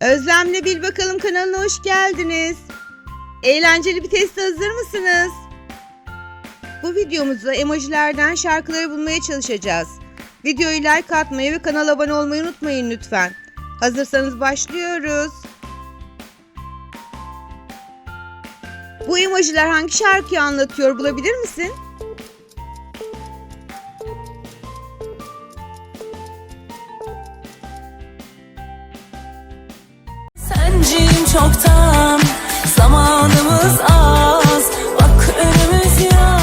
Özlemle Bil Bakalım kanalına hoş geldiniz. Eğlenceli bir teste hazır mısınız? Bu videomuzda emojilerden şarkıları bulmaya çalışacağız. Videoyu like atmayı ve kanala abone olmayı unutmayın lütfen. Hazırsanız başlıyoruz. Bu emojiler hangi şarkıyı anlatıyor bulabilir misin? Senciyim çoktan Zamanımız az. Bak önümüz ya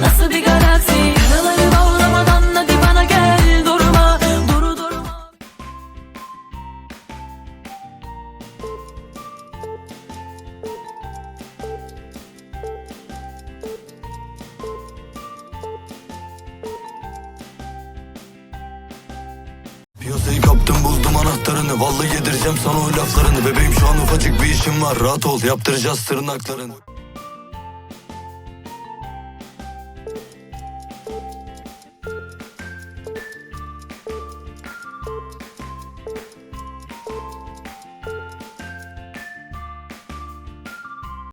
Nasıl bir Kaptım buldum anahtarını Vallahi yedireceğim sana o laflarını. Bebeğim şu an ufacık bir işim var Rahat ol yaptıracağız tırnaklarını.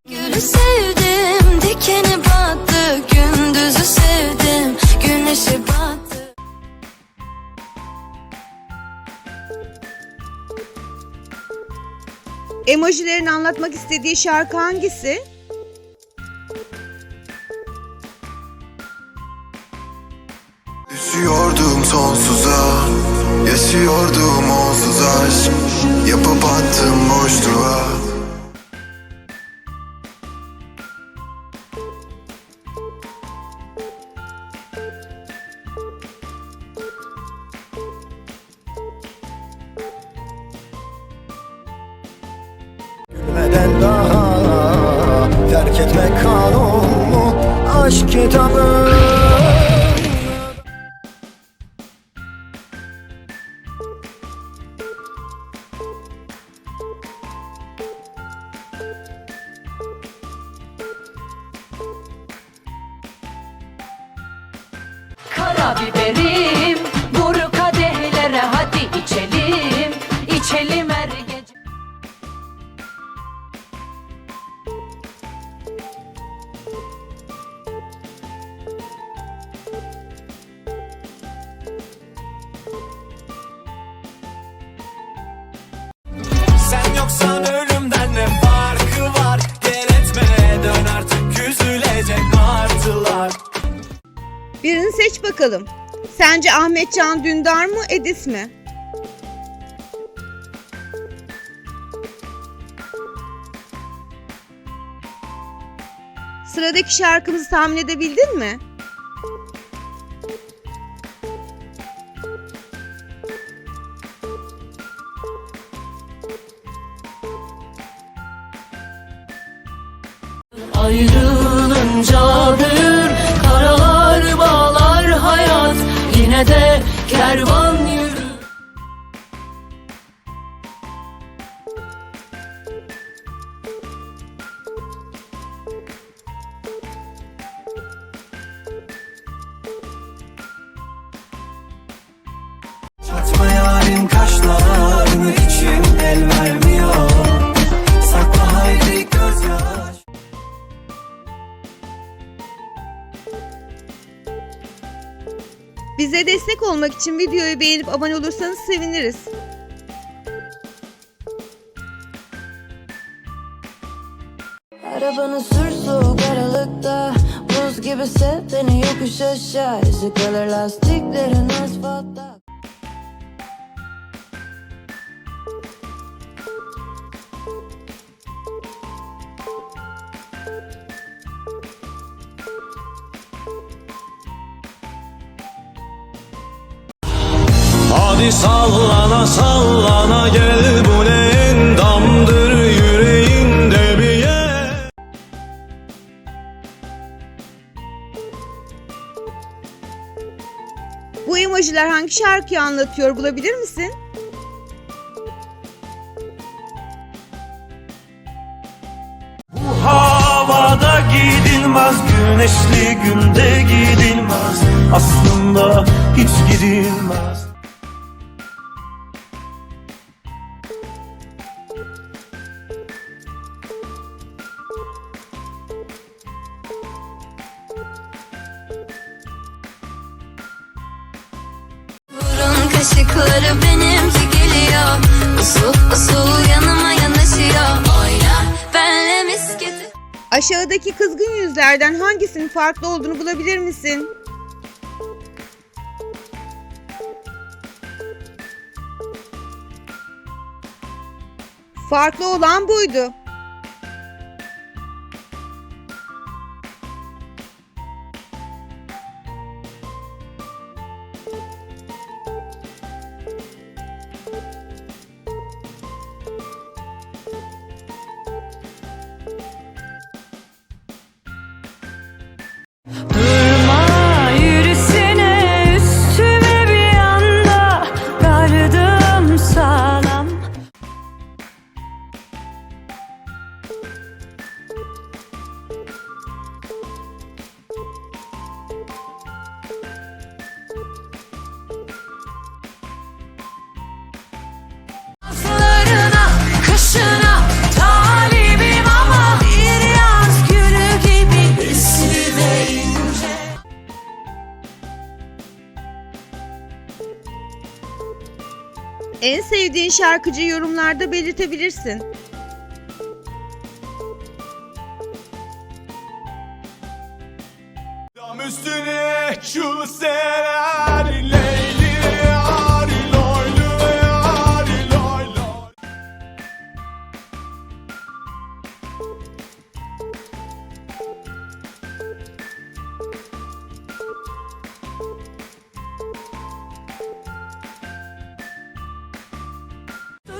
Gülü sevdim, dikeni battı Gündüzü sevdim, güneşi battı Emojilerin anlatmak istediği şarkı hangisi? Düşüyordum sonsuza Yaşıyordum onsuz aşk Yapıp attım boşluğa terk etmek kanun mu? Aşk kitabı Karabiberim, vur Birini seç bakalım. Sence Ahmet Can Dündar mı, Edis mi? Sıradaki şarkımızı tahmin edebildin mi? Yine de kervan yürür Çatma yarın kaşlarını için el vermiyor Bize destek olmak için videoyu beğenip abone olursanız seviniriz. Arabanı sür soğuk aralıkta Buz gibi sev beni yokuş aşağı İzi kalır lastiklerin asfaltta Hadi sallana sallana gel bu ne endamdır yüreğinde bir yer. Bu emojiler hangi şarkıyı anlatıyor bulabilir misin? Bu havada gidilmez güneşli günde gidilmez. Aslında hiç gidilmez. Burun kaşıkları benimki geliyor Usul usul yanıma yanaşıyor Oyna benle misketi Aşağıdaki kızgın yüzlerden hangisinin farklı olduğunu bulabilir misin? Farklı olan buydu. En sevdiğin şarkıcı yorumlarda belirtebilirsin.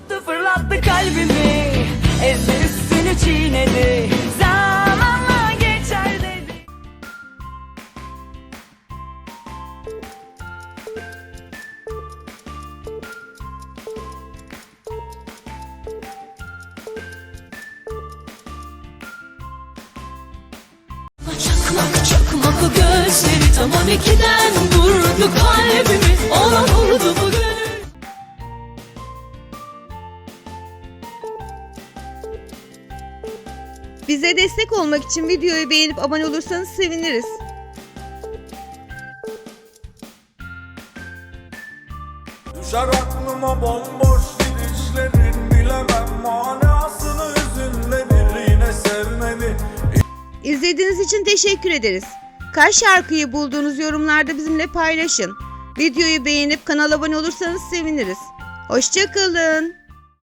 Tuttu fırlattı kalbimi. Ezdi üstünü çiğnedi. Zamanla geçer dedi. Çakmak çakmak gözleri Tam on ikiden vurdu kalbimi. Ona vurdu bu Bize destek olmak için videoyu beğenip abone olursanız seviniriz. Düşer aklıma bomboş gidişlerin Bilemem manasını hüzünlenir Yine sevmedi İzlediğiniz için teşekkür ederiz. Kaç şarkıyı bulduğunuz yorumlarda bizimle paylaşın. Videoyu beğenip kanala abone olursanız seviniriz. Hoşçakalın.